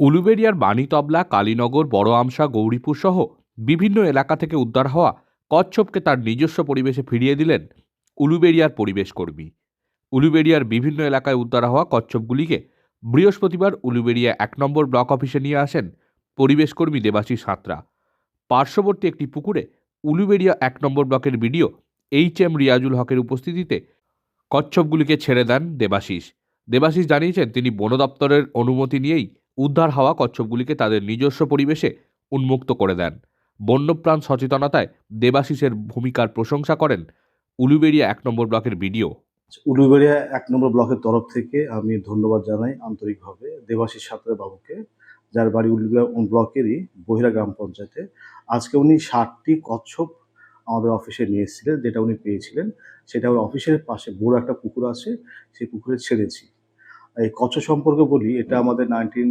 উলুবেড়িয়ার বাণীতবলা, কালীনগর, বড় আমসা, গৌরীপুর সহ বিভিন্ন এলাকা থেকে উদ্ধার হওয়া কচ্ছপকে তার নিজস্ব পরিবেশে ফিরিয়ে দিলেন উলুবেড়িয়ার পরিবেশ কর্মী। উলুবেড়িয়ার বিভিন্ন এলাকায় উদ্ধার হওয়া কচ্ছপগুলিকে বৃহস্পতিবার উলুবেড়িয়া এক নম্বর ব্লক অফিসে নিয়ে আসেন পরিবেশ কর্মী দেবাশিস সাঁতরা পার্শ্ববর্তী একটি পুকুরে উলুবেড়িয়া এক নম্বর ব্লকের বিডিও এইচ এম রিয়াজুল হকের উপস্থিতিতে কচ্ছপগুলিকে ছেড়ে দেন দেবাশিস। দেবাশিস জানিয়েছেন, তিনি বন দপ্তরের অনুমতি নিয়েই উদ্ধার হওয়া কচ্ছপগুলিকে তাদের নিজস্ব পরিবেশে উন্মুক্ত করে দেন। বন্যপ্রাণ সচেতনতায় দেবাশিসের ভূমিকার প্রশংসা করেন উলুবেড়িয়া এক নম্বর ব্লকের বিডিও। উলুবেড়িয়া এক নম্বর ব্লকের তরফ থেকে আমি ধন্যবাদ জানাই আন্তরিকভাবে দেবাশিস সাঁতরা বাবুকে, যার বাড়ি উলুবেড়িয়া ব্লকেরই বহিরা গ্রাম পঞ্চায়েতে। আজকে উনি ষাটটি কচ্ছপ আমাদের অফিসে নিয়ে এসেছিলেন, যেটা উনি পেয়েছিলেন। সেটা ওর অফিসের পাশে বড় একটা পুকুর আছে, সেই পুকুরে ছেড়েছি। এই কচ্ছপ সম্পর্কে বলি, এটা আমাদের নাইনটিন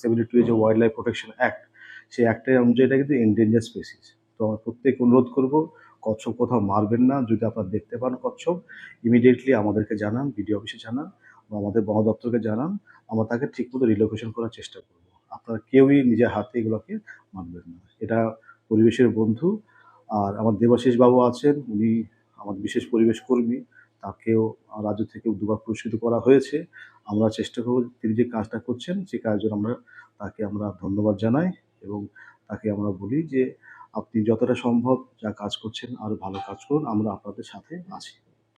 সেভেন্টি টু যে ওয়াইল্ড লাইফ প্রোটেকশন অ্যাক্ট সেই অ্যাক্টের অনুযায়ী এটা কিন্তু এন্ডেঞ্জার স্পেসিস তো আমার প্রত্যেক অনুরোধ করব কচ্ছপ কোথাও মারবেন না, যদি আপনারা দেখতে পান কচ্ছপ ইমিডিয়েটলি আমাদেরকে জানান বিডিও অফিসে জানান, বা আমাদের বন দপ্তরকে জানান, আমরা তাকে ঠিকমতো রিলোকেশন করার চেষ্টা করব। আপনারা কেউই নিজের হাতে এগুলোকে মানবেন না। এটা পরিবেশের বন্ধু, আর আমার দেবাশিস বাবু আছেন, উনি আমার বিশেষ পরিবেশ কর্মী। তাকেও রাজ্য থেকে দুবার পুরস্কৃত করা হয়েছে। আমরা চেষ্টা করব তিনি যে কাজটা করছেন সেই কাজের আমরা তাকে আমরা ধন্যবাদ জানাই এবং তাকে আমরা বলি যে, আপনি যতটা সম্ভব যা কাজ করছেন আরও ভালো কাজ করুন, আমরা আপনাদের সাথে আছি।